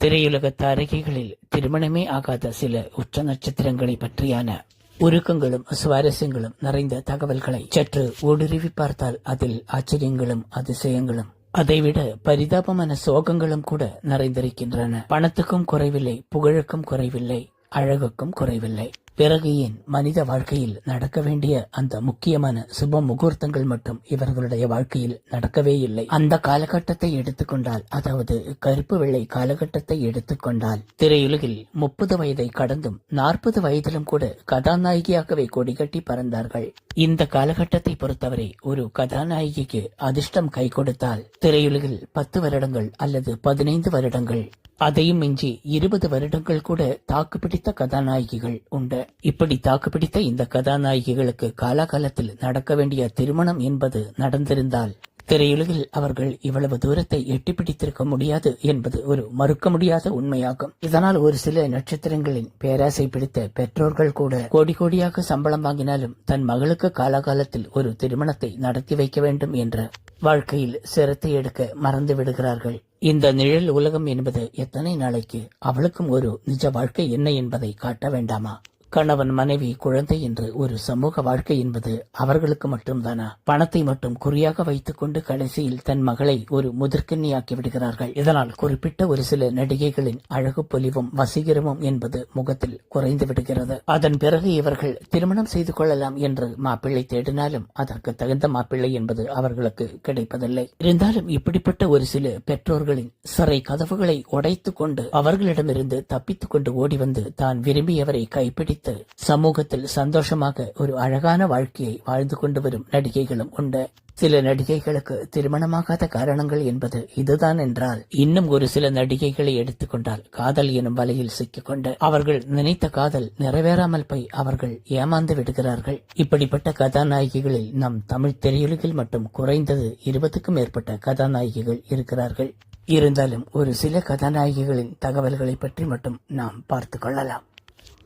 திரையுலக தாரகைகளில் திருமணமே ஆகாத சில உச்ச நட்சத்திரங்களை பற்றியான உருக்கங்களும் சுவாரஸ்யங்களும் நிறைந்த தகவல்களை சற்று ஊடுருவி பார்த்தால் அதில் ஆச்சரியங்களும் அதிசயங்களும் அதைவிட பரிதாபமான சோகங்களும் கூட நிறைந்திருக்கின்றன. பணத்துக்கும் குறைவில்லை புகழுக்கும் குறைவில்லை அழகுக்கும் குறைவில்லை. பிறகு ஏன் மனித வாழ்க்கையில் நடக்க வேண்டிய அந்த முக்கியமான சுப முகூர்த்தங்கள் மட்டும் இவர்களுடைய வாழ்க்கையில் நடக்கவே இல்லை? அந்த காலகட்டத்தை எடுத்துக்கொண்டால் அதாவது கருப்பு வெள்ளை காலகட்டத்தை எடுத்துக்கொண்டால் திரையுலகில் முப்பது வயதை கடந்தும் நாற்பது வயதிலும் கூட கதாநாயகியாகவே கொடிகட்டி பறந்தார்கள். இந்த காலகட்டத்தை பொறுத்தவரை ஒரு கதாநாயகிக்கு அதிர்ஷ்டம் கை கொடுத்தால் திரையுலகில் பத்து வருடங்கள் அல்லது பதினைந்து வருடங்கள் அதையும் மிஞ்சி இருபது வருடங்கள் கூட தாக்குப்பிடித்த கதாநாயகிகள் உண்டு. இப்படி தாக்குப்பிடித்த இந்த கதாநாயகிகளுக்கு காலாகாலத்தில் நடக்க வேண்டிய திருமணம் என்பது நடந்திருந்தால் திரையுலகில் அவர்கள் இவ்வளவு தூரத்தை எட்டி பிடித்திருக்க முடியாது என்பது ஒரு மறுக்க முடியாத உண்மையாகும். இதனால் ஒரு சில நட்சத்திரங்களின் பேராசை பிடித்த பெற்றோர்கள் கூட கோடி கோடியாக சம்பளம் வாங்கினாலும் தன் மகளுக்கு காலாகாலத்தில் ஒரு திருமணத்தை நடத்தி வைக்க வேண்டும் என்ற வாழ்க்கையில் சிரத்தை எடுக்க மறந்து விடுகிறார்கள். இந்த நிழல் உலகம் என்பது எத்தனை நாளைக்கு அவளுக்கும் ஒரு நிஜ வாழ்க்கை என்ன என்பதை காட்ட வேண்டாமா? கணவன் மனைவி குழந்தை என்று ஒரு சமூக வாழ்க்கை என்பது அவர்களுக்கு மட்டும்தானா? பணத்தை மட்டும் குறியாக வைத்துக் கொண்டு கடைசியில் தன் மகளை ஒரு முதிர்கண்ணியாக்கி விடுகிறார்கள். இதனால் குறிப்பிட்ட ஒரு சில நடிகைகளின் அழகு பொலிவும் வசீகரமும் என்பது முகத்தில் குறைந்து விடுகிறது. அதன் பிறகு இவர்கள் திருமணம் செய்து கொள்ளலாம் என்று மாப்பிள்ளை தேடினாலும் அதற்கு தகுந்த மாப்பிள்ளை என்பது அவர்களுக்கு கிடைப்பதில்லை. இருந்தாலும் இப்படிப்பட்ட ஒரு சில பெற்றோர்களின் சிறை கதவுகளை உடைத்துக் கொண்டு அவர்களிடமிருந்து தப்பித்துக் கொண்டு ஓடி வந்து தான் விரும்பியவரை கைப்பிடித்து சமூகத்தில் சந்தோஷமாக ஒரு அழகான வாழ்க்கையை வாழ்ந்து கொண்டு வரும் நடிகைகளும் உண்டு. சில நடிகைகளுக்கு திருமணமாகாத காரணங்கள் என்பது இதுதான் என்றால் இன்னும் ஒரு சில நடிகைகளை எடுத்துக்கொண்டால் காதல் எனும் வலையில் சிக்கிக்கொண்டு அவர்கள் நினைத்த காதல் நிறைவேறாமல் போய் அவர்கள் ஏமாந்து விடுகிறார்கள். இப்படிப்பட்ட கதாநாயகிகளில் நம் தமிழ் திரையுலகில் மட்டும் குறைந்தது இருபதுக்கும் மேற்பட்ட கதாநாயகிகள் இருக்கிறார்கள். இருந்தாலும் ஒரு சில கதாநாயகிகளின் தகவல்களை பற்றி மட்டும் நாம் பார்த்து கொள்ளலாம்.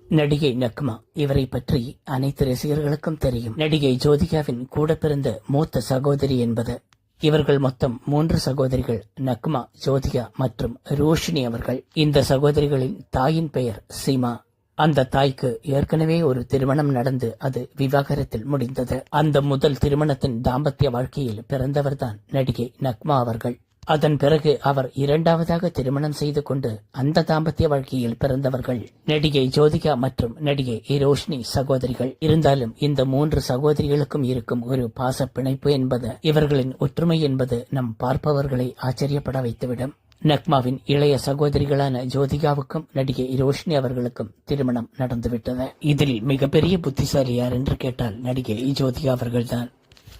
நடிகை நக்மா. இவரை பற்றி அனைத்து ரசிகர்களுக்கும் தெரியும். நடிகை ஜோதிகாவின் கூட பிறந்த மூத்த சகோதரி என்பது. இவர்கள் மொத்தம் மூன்று சகோதரிகள் நக்மா ஜோதிகா மற்றும் ரோஷினி அவர்கள். இந்த சகோதரிகளின் தாயின் பெயர் சீமா. அந்த தாய்க்கு ஏற்கனவே ஒரு திருமணம் நடந்து அது விவாகரத்தில் முடிந்தது. அந்த முதல் திருமணத்தின் தாம்பத்திய வாழ்க்கையில் பிறந்தவர்தான் நடிகை நக்மா அவர்கள். அதன் பிறகு அவர் இரண்டாவதாக திருமணம் செய்து கொண்டு அந்த தாம்பத்திய வாழ்க்கையில் பிறந்தவர்கள். நடிகை ஜோதிகா மற்றும் நடிகை ரோஷினி சகோதரிகள். இருந்தாலும் இந்த மூன்று சகோதரிகளுக்கும் இருக்கும் ஒரு பாச பிணைப்பு என்பது இவர்களின் ஒற்றுமை என்பது நம் பார்ப்பவர்களை ஆச்சரியப்பட வைத்துவிடும். நக்மாவின் இளைய சகோதரிகளான ஜோதிகாவுக்கும் நடிகை ரோஷினி அவர்களுக்கும் திருமணம் நடந்துவிட்டது. இதில் மிகப்பெரிய புத்திசாலி யார் என்று கேட்டால் நடிகை ஜோதிகா அவர்கள்தான்.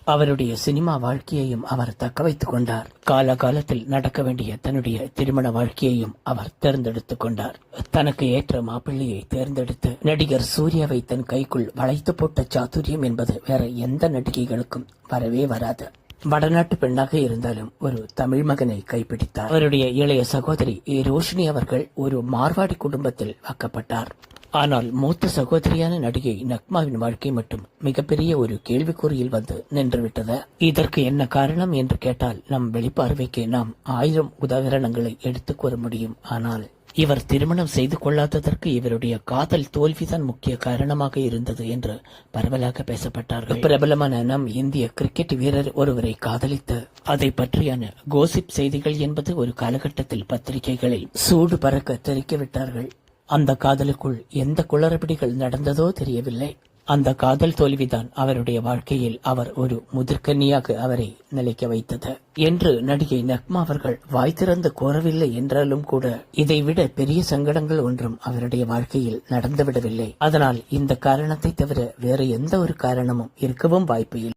அவருடைய சினிமா வாழ்க்கையையும் அவர் தக்க வைத்துக் கொண்டார். காலகாலத்தில் நடக்க வேண்டிய தன்னுடைய திருமண வாழ்க்கையையும் அவர் தேர்ந்தெடுத்துக் கொண்டார். தனக்கு ஏற்ற மாப்பிள்ளையை தேர்ந்தெடுத்து நடிகர் சூர்யாவை தன் கைக்குள் வளைத்து போட்ட சாதுரியம் என்பது வேற எந்த நடிகைகளுக்கும் வரவே வராது. வடநாட்டு பெண்ணாக இருந்தாலும் ஒரு தமிழ் மகனை கைப்பிடித்தார். அவருடைய இளைய சகோதரி ரோஷினி அவர்கள் ஒரு மார்வாடி குடும்பத்தில் வாக்கப்பட்டார். ஆனால் மூத்த சகோதரியான நடிகை நக்மாவின் வாழ்க்கை மட்டும் மிகப்பெரிய ஒரு கேள்விக்குறியில் வந்து நின்றுவிட்டது. இதற்கு என்ன காரணம் என்று கேட்டால் நம் வெளிப்பார்வைக்கு நாம் ஆயிரம் உதாரணங்களை எடுத்துக் கூற முடியும். ஆனால் இவர் திருமணம் செய்து கொள்ளாததற்கு இவருடைய காதல் தோல்விதான் முக்கிய காரணமாக இருந்தது என்று பரவலாக பேசப்பட்டார்கள். பிரபலமான நம் இந்திய கிரிக்கெட் வீரர் ஒருவரை காதலித்து அதை பற்றியான கோசிப் செய்திகள் என்பது ஒரு காலகட்டத்தில் பத்திரிகைகளில் சூடு பறக்க தெரிவிக்கிவிட்டார்கள் அந்த காதலுக்குள் எந்த குளறுபடிகள் நடந்ததோ தெரியவில்லை. அந்த காதல் தோல்விதான் அவருடைய வாழ்க்கையில் அவர் ஒரு முதிர்கன்னியாக அவரை நிலைக்க வைத்தது. என்று நடிகை நக்மா அவர்கள் வாய் திறந்து கோரவில்லை என்றாலும் கூட இதைவிட பெரிய சங்கடங்கள் ஒன்றும் அவருடைய வாழ்க்கையில் நடந்துவிடவில்லை. அதனால் இந்த காரணத்தை தவிர வேறு எந்த ஒரு காரணமும் இருக்கவும் வாய்ப்பு இல்லை.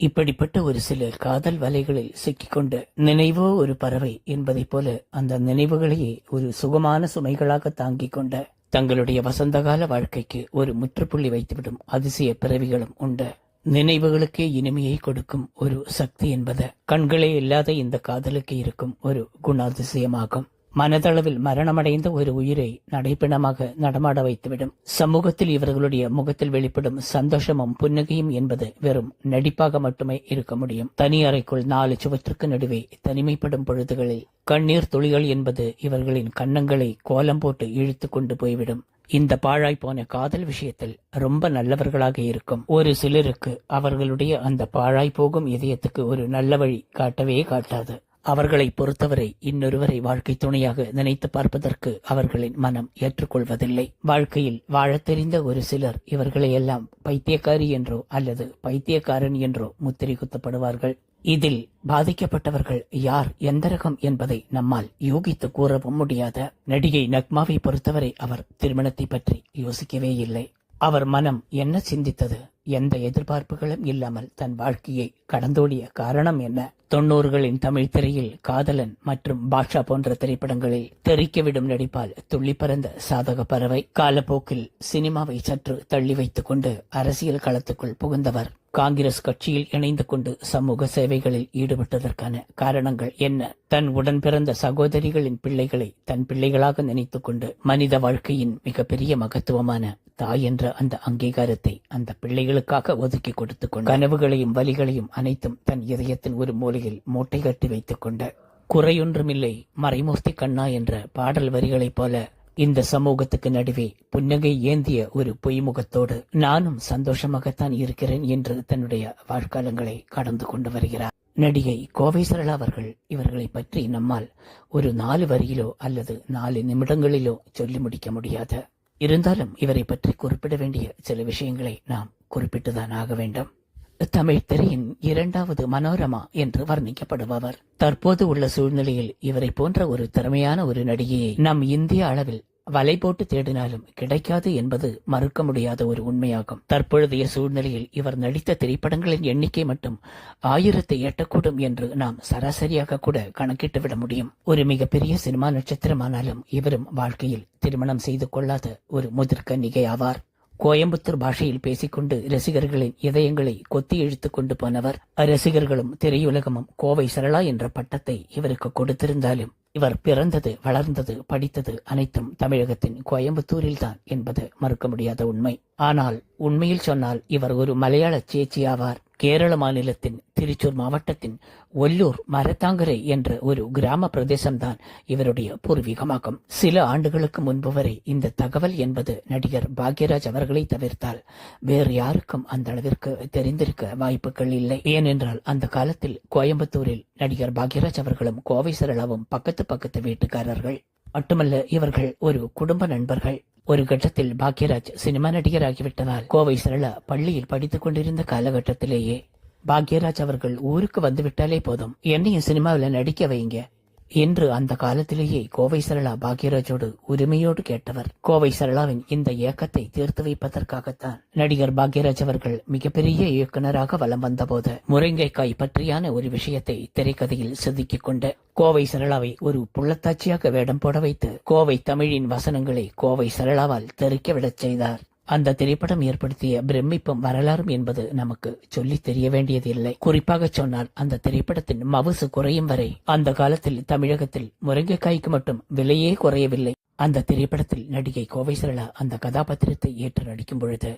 இப்படிப்பட்ட ஒரு சில காதல் வலைகளில் சிக்கிக்கொண்ட நினைவோ ஒரு பறவை என்பதைப் போல அந்த நினைவுகளையே ஒரு சுகமான சுமைகளாக தாங்கிக் கொண்ட தங்களுடைய வசந்தகால வாழ்க்கைக்கு ஒரு முற்றுப்புள்ளி வைத்துவிடும் அதிசய பிறவிகளும் உண்டு நினைவுகளுக்கே இனிமையை கொடுக்கும் ஒரு சக்தி என்பது கண்களே இல்லாத இந்த காதலுக்கு இருக்கும் ஒரு குணாதிசயமாகும். மனதளவில் மரணமடைந்த ஒரு உயிரை நடைப்பிணமாக நடமாட வைத்துவிடும். சமூகத்தில் இவர்களுடைய முகத்தில் வெளிப்படும் சந்தோஷமும் புன்னகையும் என்பது வெறும் நடிப்பாக மட்டுமே இருக்க முடியும். தனி அறைக்குள் நாலு சுவற்றுக்கு நடுவே தனிமைப்படும் பொழுதுகளில் கண்ணீர் துளிகள் என்பது இவர்களின் கன்னங்களை கோலம் போட்டு இழுத்து கொண்டு போய்விடும். இந்த பாழாய் போன காதல் விஷயத்தில் ரொம்ப நல்லவர்களாக இருக்கும். ஒரு சிலருக்கு அவர்களுடைய அந்த பாழாய் போகும் இதயத்துக்கு ஒரு நல்ல வழி காட்டவே காட்டாது. அவர்களை பொறுத்தவரை இன்னொருவரை வாழ்க்கை துணையாக நினைத்து பார்ப்பதற்கு அவர்களின் மனம் ஏற்றுக்கொள்வதில்லை. வாழ்க்கையில் வாழத் தெரிந்த ஒரு சிலர் இவர்களை எல்லாம் பைத்தியக்காரி என்றோ அல்லது பைத்தியக்காரன் என்றோ முத்திரை குத்தப்படுவார்கள் இதில் பாதிக்கப்பட்டவர்கள் யார் எந்த ரகம் என்பதை நம்மால் யூகித்து கூறவும் முடியாத நடிகை நக்மாவை பொறுத்தவரை அவர் திருமணத்தை பற்றி யோசிக்கவே இல்லை. அவர் மனம் என்ன சிந்தித்தது? எந்த எதிர்பார்ப்புகளும் இல்லாமல் தன் வாழ்க்கையை கடந்தோடிய காரணம் என்ன? தொன்னூறுகளின் தமிழ் திரையில் காதலன் மற்றும் பாட்ஷா போன்ற திரைப்படங்களில் தெறிக்கவிடும் நடிப்பால் துள்ளி பறந்த சாதக பறவை காலப்போக்கில் சினிமாவை சற்று தள்ளி வைத்துக் கொண்டு அரசியல் களத்துக்குள் புகுந்தவர். காங்கிரஸ் கட்சியில் இணைந்து கொண்டு சமூக சேவைகளில் ஈடுபட்டதற்கான காரணங்கள் என்ன? தன் உடன் பிறந்த சகோதரிகளின் பிள்ளைகளை தன் பிள்ளைகளாக நினைத்துக் கொண்டு மனித வாழ்க்கையின் மிகப்பெரிய மகத்துவமான தாய் என்ற அந்த அங்கீகாரத்தை அந்த பிள்ளைகளுக்காக ஒதுக்கி கொடுத்து கொண்டு கனவுகளையும் வலிகளையும் அனைத்தும் தன் இதயத்தின் ஒரு மூலையில் மூட்டை கட்டி வைத்துக் கொண்ட குறையொன்றுமில்லை மறைமூர்த்தி கண்ணா என்ற பாடல் வரிகளைப் போல இந்த சமூகத்துக்கு நடுவே புன்னகை ஏந்திய ஒரு பொய்முகத்தோடு நானும் சந்தோஷமாகத்தான் இருக்கிறேன் என்று தன்னுடைய வாழ்க்காலங்களை கடந்து கொண்டு வருகிறார். நடிகை கோவை சரளா அவர்கள் இவர்களை பற்றி நம்மால் ஒரு நாலு வரியிலோ அல்லது நாலு நிமிடங்களிலோ சொல்லி முடிக்க முடியாது. இருந்தாலும் இவரை பற்றி குறிப்பிட வேண்டிய சில விஷயங்களை நாம் குறிப்பிட்டுதான் ஆக வேண்டும். தமிழ் திரையின் இரண்டாவது மனோரமா என்று வர்ணிக்கப்படுபவர். தற்போது உள்ள சூழ்நிலையில் இவரை போன்ற ஒரு திறமையான ஒரு நடிகையை நம் இந்திய அளவில் வலை போட்டு தேடினாலும் கிடைக்காது என்பது மறுக்க முடியாத ஒரு உண்மையாகும். தற்பொழுதைய சூழ்நிலையில் இவர் நடித்த திரைப்படங்களின் எண்ணிக்கை மட்டும் ஆயிரத்தை எட்டக்கூடும் என்று நாம் சராசரியாக கூட கணக்கிட்டு விட முடியும். ஒரு மிகப்பெரிய சினிமா நட்சத்திரமானாலும் இவரும் வாழ்க்கையில் திருமணம் செய்து கொள்ளாத ஒரு முதிர்கன்னிகை ஆவார். கோயம்புத்தூர் பாஷையில் பேசிக்கொண்டு ரசிகர்களின் இதயங்களை கொத்தி இழுத்துக் கொண்டு போனவர் ரசிகர்களும் திரையுலகமும் கோவை சரளா என்ற பட்டத்தை இவருக்கு கொடுத்திருந்தாலும் இவர் பிறந்தது வளர்ந்தது படித்தது அனைத்தும் தமிழகத்தின் கோயம்புத்தூரில் தான் என்பது மறுக்க முடியாத உண்மை. ஆனால் உண்மையில் சொன்னால் இவர் ஒரு மலையாள சேச்சி ஆவார். கேரள மாநிலத்தின் திருச்சூர் மாவட்டத்தின் ஒல்லூர் மரத்தாங்கரை என்ற ஒரு கிராம பிரதேசம்தான் இவருடைய பூர்வீகமாகும். சில ஆண்டுகளுக்கு முன்பு வரை இந்த தகவல் என்பது நடிகர் பாக்யராஜ் அவர்களை தவிர்த்தால் வேறு யாருக்கும் அந்த அளவிற்கு தெரிந்திருக்க வாய்ப்புகள் இல்லை. ஏனென்றால் அந்த காலத்தில் கோயம்புத்தூரில் நடிகர் பாக்யராஜ் அவர்களும் கோவை சரளாவும் பக்கத்து பக்கத்து வீட்டுக்காரர்கள். மட்டுமல்ல இவர்கள் ஒரு குடும்ப நண்பர்கள். ஒரு கட்டத்தில் பாக்யராஜ் சினிமா நடிகராகிவிட்டதால் கோவை சரளா பள்ளியில் படித்துக் கொண்டிருந்த காலகட்டத்திலேயே பாக்யராஜ் அவர்கள் ஊருக்கு வந்துவிட்டாலே போதும். என்னையும் சினிமாவில் நடிக்க வைங்க. என்று அந்த காலத்திலேயே கோவை சரளா பாக்யராஜோடு உரிமையோடு கேட்டவர். கோவை சரளாவின் இந்த இயக்கத்தை தீர்த்து வைப்பதற்காகத்தான் நடிகர் பாக்யராஜ் அவர்கள் மிகப்பெரிய இயக்குனராக வலம் வந்தபோது முருங்கைக்காய் பற்றியான ஒரு விஷயத்தை திரைக்கதையில் செதுக்கிக் கொண்டு கோவை சரளாவை ஒரு புள்ளத்தாச்சியாக வேடம் போட வைத்து கோவை தமிழின் வசனங்களை கோவை சரளாவால் தெரிக்க விடச் செய்தார். அந்த திரைப்படம் ஏற்படுத்திய பிரமிப்பும் வரலாறும் என்பது நமக்கு சொல்லி தெரிய வேண்டியதில்லை. குறிப்பாக சொன்னால் அந்த திரைப்படத்தின் மவுசு குறையும் வரை அந்த காலத்தில் தமிழகத்தில் முருங்கைக்காய்க்கு மட்டும் விலையே குறையவில்லை. அந்த திரைப்படத்தில் நடிகை கோவை சரளா அந்த கதாபாத்திரத்தை ஏற்று நடிக்கும் பொழுது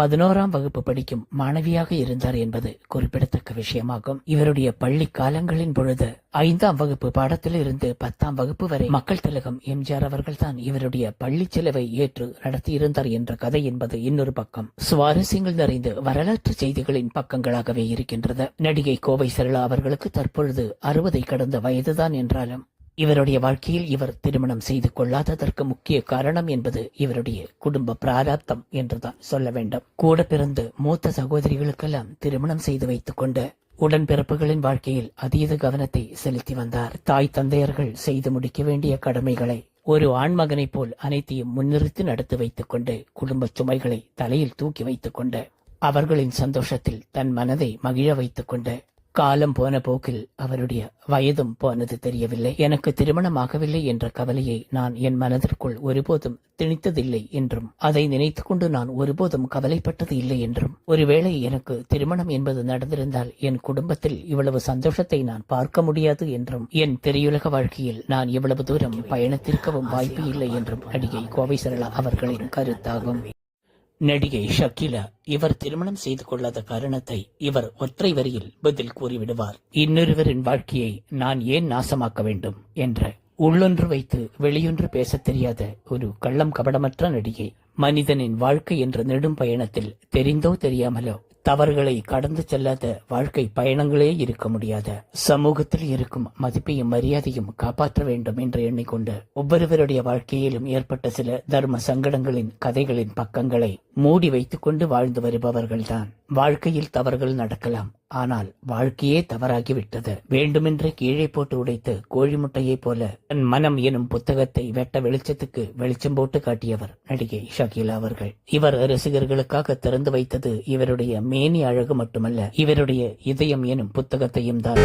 பதினோராம் வகுப்பு படிக்கும் மாணவியாக இருந்தார் என்பது குறிப்பிடத்தக்க விஷயமாகும். இவருடைய பள்ளி காலங்களின் பொழுது ஐந்தாம் வகுப்பு பாடத்தில் இருந்து பத்தாம் வகுப்பு வரை மக்கள் திலகம் எம்ஜிஆர் அவர்கள்தான் இவருடைய பள்ளி செலவை ஏற்று நடத்தியிருந்தார் என்ற கதை என்பது இன்னொரு பக்கம். சுவாரஸ்யங்கள் நிறைந்து வரலாற்று செய்திகளின் பக்கங்களாகவே இருக்கின்றது. நடிகை கோவை சரளா அவர்களுக்கு தற்பொழுது அறுபதை கடந்த வயதுதான் என்றாலும் இவருடைய வாழ்க்கையில் இவர் திருமணம் செய்து கொள்ளாததற்கு முக்கிய காரணம் என்பது இவருடைய குடும்ப பிராராப்தம் என்றுதான் சொல்ல வேண்டும். கூட பிறந்து மூத்த சகோதரிகளுக்கெல்லாம் திருமணம் செய்து வைத்துக் கொண்டு உடன்பிறப்புகளின் வாழ்க்கையில் அதீத கவனத்தை செலுத்தி வந்தார். தாய் தந்தையர்கள் செய்து முடிக்க வேண்டிய கடமைகளை ஒரு ஆண்மகனைப் போல் அனைத்தையும் முன்னிறுத்தி நடத்தி வைத்துக் கொண்டு குடும்ப சுமைகளை தலையில் தூக்கி வைத்துக் கொண்டு அவர்களின் சந்தோஷத்தில் தன் மனதை மகிழ வைத்துக் கொண்டு காலம் போன போக்கில் அவருடைய வயதும் போனது தெரியவில்லை. எனக்கு திருமணமாகவில்லை என்ற கவலையை நான் என் மனதிற்குள் ஒருபோதும் திணித்ததில்லை என்றும் அதை நினைத்து கொண்டு நான் ஒருபோதும் கவலைப்பட்டது இல்லை என்றும். ஒருவேளை எனக்கு திருமணம் என்பது நடந்திருந்தால் என் குடும்பத்தில் இவ்வளவு சந்தோஷத்தை நான் பார்க்க முடியாது என்றும் என் திரையுலக வாழ்க்கையில் நான் இவ்வளவு தூரம் பயணத்திற்கவும் வாய்ப்பு இல்லை என்றும் நடிகை கோவை சரளா அவர்களின் கருத்தாகும். நடிகை ஷக்கிலா இவர் திருமணம் செய்து கொள்ளாத காரணத்தை இவர் ஒற்றை வரியில் பதில் கூறிவிடுவார். இன்னொருவரின் வாழ்க்கையை நான் ஏன் நாசமாக்க வேண்டும்? என்ற உள்ளொன்று வைத்து வெளியொன்று பேசத் தெரியாத ஒரு கள்ளம் கபடமற்ற நடிகை மனிதனின் வாழ்க்கை என்ற நெடும் பயணத்தில் தெரிந்தோ தெரியாமலோ தவறுகளை கடந்து செல்லாத வாழ்க்கை பயணங்களே இருக்க முடியாத சமூகத்தில் இருக்கும் மதிப்பையும் மரியாதையும் காப்பாற்ற வேண்டும் என்று எண்ணிக்கொண்டு ஒவ்வொருவருடைய வாழ்க்கையிலும் ஏற்பட்ட சில தர்ம சங்கடங்களின் கதைகளின் பக்கங்களை மூடி வைத்துக்கொண்டு வாழ்ந்து வருபவர்கள்தான். வாழ்க்கையில் தவறுகள் நடக்கலாம். ஆனால் வாழ்க்கையே தவறாகிவிட்டது. வேண்டுமென்றே கீழே போட்டு உடைத்து கோழி முட்டையைப் போல தன் மனம் எனும் புத்தகத்தை வெட்ட வெளிச்சத்துக்கு வெளிச்சம் போட்டு காட்டியவர் நடிகை ஷகீலா அவர்கள். இவர் ரசிகர்களுக்காக திறந்து வைத்தது இவருடைய மேனி அழகு மட்டுமல்ல இவருடைய இதயம் எனும் புத்தகத்தையும் தான்.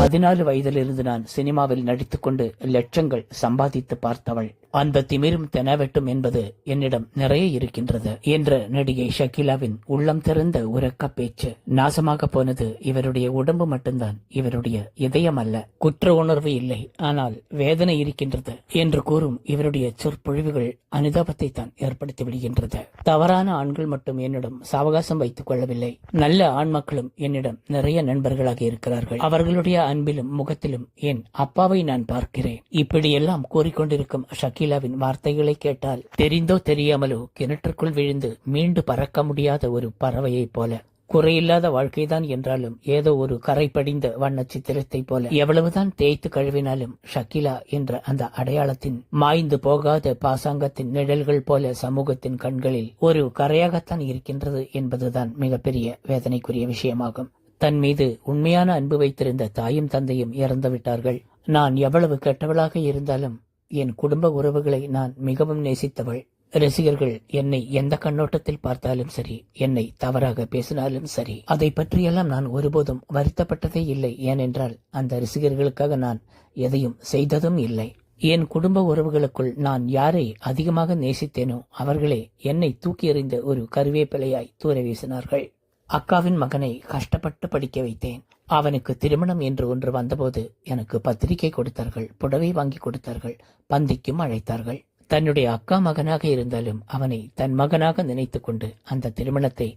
பதினாலு வயதிலிருந்து நான் சினிமாவில் நடித்துக்கொண்டு லட்சங்கள் சம்பாதித்து பார்த்தவள். அந்த திமிரும் தெனவெட்டும் என்பது என்னிடம் நிறைய இருக்கின்றது என்ற நடிகை ஷக்கிலாவின் உள்ளம் திறந்த உறக்க பேச்சு. நாசமாக போனது இவருடைய உடம்பு மட்டும்தான் இவருடைய இதயம் அல்ல. குற்ற உணர்வு இல்லை ஆனால் வேதனை இருக்கின்றது என்று கூறும் இவருடைய சொற்பொழிவுகள் அனுதாபத்தை தான் ஏற்படுத்தி விடுகின்றது. தவறான ஆண்கள் மட்டும் என்னிடம் சாவகாசம் வைத்துக் கொள்ளவில்லை. நல்ல ஆண் மக்களும் என்னிடம் நிறைய நண்பர்களாக இருக்கிறார்கள். அவர்களுடைய அன்பிலும் முகத்திலும் என் அப்பாவை நான் பார்க்கிறேன். இப்படியெல்லாம் கூறிக்கொண்டிருக்கும் அகிலாவின் வார்த்தைகளை கேட்டால் தெரிந்தோ தெரியாமலோ கிணற்றுக்குள் விழுந்து மீண்டு பறக்க முடியாத ஒரு பறவையைப் போல. குறையில்லாத வாழ்க்கைதான் என்றாலும் ஏதோ ஒரு கரை படிந்த வண்ண சித்திரத்தை போல. எவ்வளவுதான் தேய்த்து கழுவினாலும் ஷக்கிலா என்ற அந்த அடையாளத்தின் மாய்ந்து போகாத பாசாங்கத்தின் நிழல்கள் போல சமூகத்தின் கண்களில் ஒரு கரையாகத்தான் இருக்கின்றது என்பதுதான் மிகப்பெரிய வேதனைக்குரிய விஷயமாகும். தன் மீது உண்மையான அன்பு வைத்திருந்த தாயும் தந்தையும் இறந்து விட்டார்கள் நான் எவ்வளவு கெட்டவளாக இருந்தாலும் என் குடும்ப உறவுகளை நான் மிகவும் நேசித்தவள். ரசிகர்கள் என்னை எந்த கண்ணோட்டத்தில் பார்த்தாலும் சரி என்னை தவறாக பேசினாலும் சரி அதை பற்றியெல்லாம் நான் ஒருபோதும் வருத்தப்பட்டதே இல்லை. ஏனென்றால் அந்த ரசிகர்களுக்காக நான் எதையும் செய்ததும் இல்லை. என் குடும்ப உறவுகளுக்குள் நான் யாரை அதிகமாக நேசித்தேனோ அவர்களே என்னை தூக்கி எறிந்த ஒரு கருவேப்பிலையாய் தூர வீசினார்கள் அக்காவின் மகனை கஷ்டப்பட்டு படிக்க வைத்தேன். அவனுக்கு திருமணம் என்று ஒன்று வந்தபோது எனக்கு பத்திரிகை கொடுத்தார்கள் புடவை வாங்கி கொடுத்தார்கள் பந்திக்கும் அழைத்தார்கள். தன்னுடைய அக்கா மகனாக இருந்தாலும் அவனை தன் மகனாக நினைத்துக்கொண்டு அந்த திருமணத்தை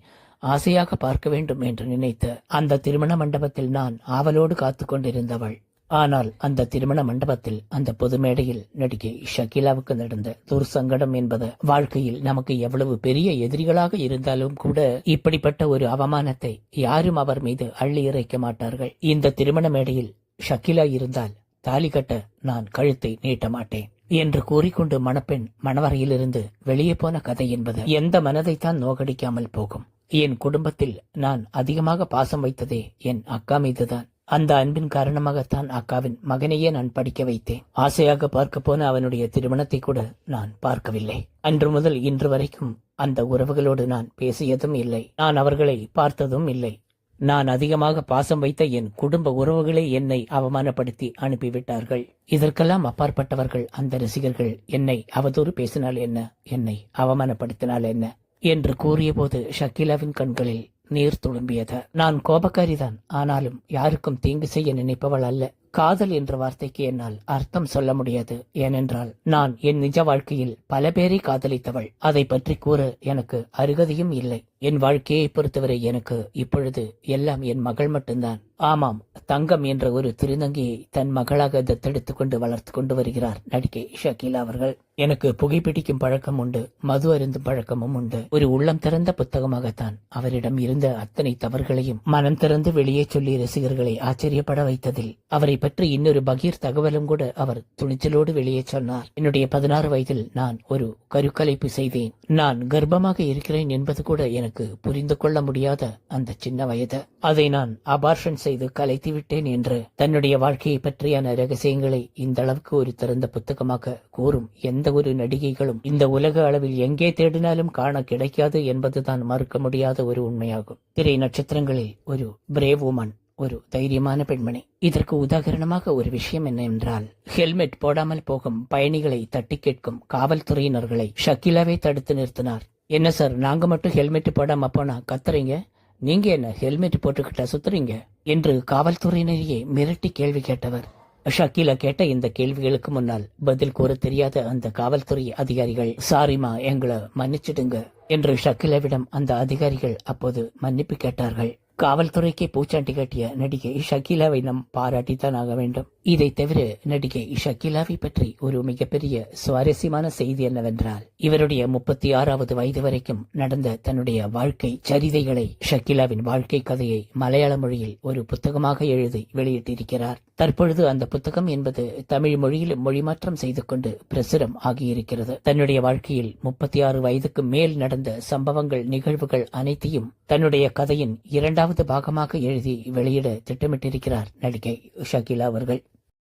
ஆசையாக பார்க்க வேண்டும் என்று நினைத்த அந்த திருமண மண்டபத்தில் நான் ஆவலோடு காத்து கொண்டிருந்தவள். ஆனால் அந்த திருமண மண்டபத்தில் அந்த பொது மேடையில் நடிகை ஷகிலாவுக்கு நடந்த துர்சங்கடம் என்பது வாழ்க்கையில் நமக்கு எவ்வளவு பெரிய எதிரிகளாக இருந்தாலும் கூட இப்படிப்பட்ட ஒரு அவமானத்தை யாரும் அவர் மீது அள்ளி இறைக்க மாட்டார்கள். இந்த திருமண மேடையில் ஷகிலா இருந்தால் தாலி கட்ட நான் கழுத்தை நீட்ட மாட்டேன் என்று கூறிக்கொண்டு மணப்பெண் மணவரையிலிருந்து வெளியே போன கதை என்பது எந்த மனதைத்தான் நோகடிக்காமல் போகும். என் குடும்பத்தில் நான் அதிகமாக பாசம் வைத்ததே என் அக்கா மீதுதான். அந்த அன்பின் காரணமாகத்தான் அக்காவின் மகனையே நான் படிக்க வைத்தேன். ஆசையாக பார்க்க போன அவனுடைய திருமணத்தை கூட நான் பார்க்கவில்லை. அன்று முதல் இன்று வரைக்கும் அந்த உறவுகளோடு நான் பேசியதும் இல்லை. நான் அவர்களை பார்த்ததும் இல்லை. நான் அதிகமாக பாசம் வைத்த என் குடும்ப உறவுகளே என்னை அவமானப்படுத்தி அனுப்பிவிட்டார்கள். இதற்கெல்லாம் அப்பாற்பட்டவர்கள் அந்த ரசிகர்கள் என்னை அவதூறு பேசினால் என்ன? என்னை அவமானப்படுத்தினால் என்ன? என்று கூறியபோது ஷக்கீலாவின் கண்களில் நீர் துளும்பியது. நான் கோபக்காரிதான். ஆனாலும் யாருக்கும் தீங்கு செய்ய நினைப்பவள் அல்ல. காதல் என்ற வார்த்தைக்கு என்னால் அர்த்தம் சொல்ல முடியாது. ஏனென்றால் நான் என் நிஜ வாழ்க்கையில் பல பேரை காதலித்தவள். அதை பற்றி கூற எனக்கு அருகதையும் இல்லை. என் வாழ்க்கையை பொறுத்தவரை எனக்கு இப்பொழுது எல்லாம் என் மகள் மட்டும்தான். ஆமாம் தங்கம் என்ற ஒரு திருநங்கையை தன் மகளாக தத்தெடுத்துக் கொண்டு வளர்த்து கொண்டு வருகிறார் நடிகை ஷக்கீலா அவர்கள். எனக்கு புகைப்பிடிக்கும் பழக்கம் உண்டு மது அருந்தும் பழக்கமும் உண்டு. ஒரு உள்ளம் திறந்த புத்தகமாகத்தான் அவரிடம் இருந்த அத்தனை தவறுகளையும் மனம் திறந்து வெளியே சொல்லி ரசிகர்களை ஆச்சரியப்பட வைத்ததில் அவரை பற்றி இன்னொரு பகீர் தகவலும் கூட அவர் துணிச்சலோடு வெளியே சொன்னார். என்னுடைய பதினாறு வயதில் நான் ஒரு கருக்கலைப்பு செய்தேன். நான் கர்ப்பமாக இருக்கிறேன் என்பது கூட எனக்கு புரிந்து கொள்ள முடியாத அந்த சின்ன வயது. அதை நான் அபார்ஷன் செய்து கலைத்து விட்டேன் என்று தன்னுடைய வாழ்க்கையை பற்றியான ரகசியங்களை இந்த அளவுக்கு ஒரு திறந்த புத்தகமாக கூறும் எந்த எந்த ஒரு நடிகைகளும் இந்த உலக அளவில் எங்கே தேடினாலும் காண கிடைக்காது என்பதுதான் மறுக்க முடியாத ஒரு உண்மையாகும். திரை நட்சத்திரங்களில் ஒரு பிரேவ் உமன் ஒரு தைரியமான பெண்மணி. இதற்கு உதாரணமாக ஒரு விஷயம் என்ன என்றால் ஹெல்மெட் போடாமல் போகும் பயணிகளை தட்டி கேட்கும் காவல்துறையினர்களை ஷக்கிலாவே தடுத்து நிறுத்தினார். என்ன சார் நாங்க மட்டும் ஹெல்மெட் போடாம போனா கத்துறீங்க? நீங்க என்ன ஹெல்மெட் போட்டுக்கிட்டா சுத்துறீங்க? என்று காவல்துறையினரையே மிரட்டி கேள்வி கேட்டவர். ஷக்கீலா கேட்ட இந்த கேள்விகளுக்கு முன்னால் பதில் கூற தெரியாத அந்த காவல்துறை அதிகாரிகள் சாரிமா எங்களை மன்னிச்சிடுங்க என்று ஷக்கீலாவிடம் அந்த அதிகாரிகள் அப்போது மன்னிப்பு கேட்டார்கள். காவல்துறைக்கு பூச்சாண்டி கட்டிய நடிகை ஷக்கீலாவை நம் பாராட்டித்தான் ஆக வேண்டும். இதை தவிர நடிகை ஷக்கிலாவை பற்றி ஒரு மிகப்பெரிய சுவாரஸ்யமான செய்தி என்னவென்றால் இவருடைய முப்பத்தி ஆறாவது வயது வரைக்கும் நடந்த தன்னுடைய வாழ்க்கை சரிதைகளை ஷக்கிலாவின் வாழ்க்கை கதையை மலையாள மொழியில் ஒரு புத்தகமாக எழுதி வெளியிட்டிருக்கிறார். தற்பொழுது அந்த புத்தகம் என்பது தமிழ் மொழியில் மொழிமாற்றம் செய்து கொண்டு பிரசுரம் ஆகியிருக்கிறது. தன்னுடைய வாழ்க்கையில் முப்பத்தி ஆறு வயதுக்கு மேல் நடந்த சம்பவங்கள் நிகழ்வுகள் அனைத்தையும் தன்னுடைய கதையின் இரண்டாவது பாகமாக எழுதி வெளியிட திட்டமிட்டிருக்கிறார் நடிகை ஷகிலா அவர்கள்.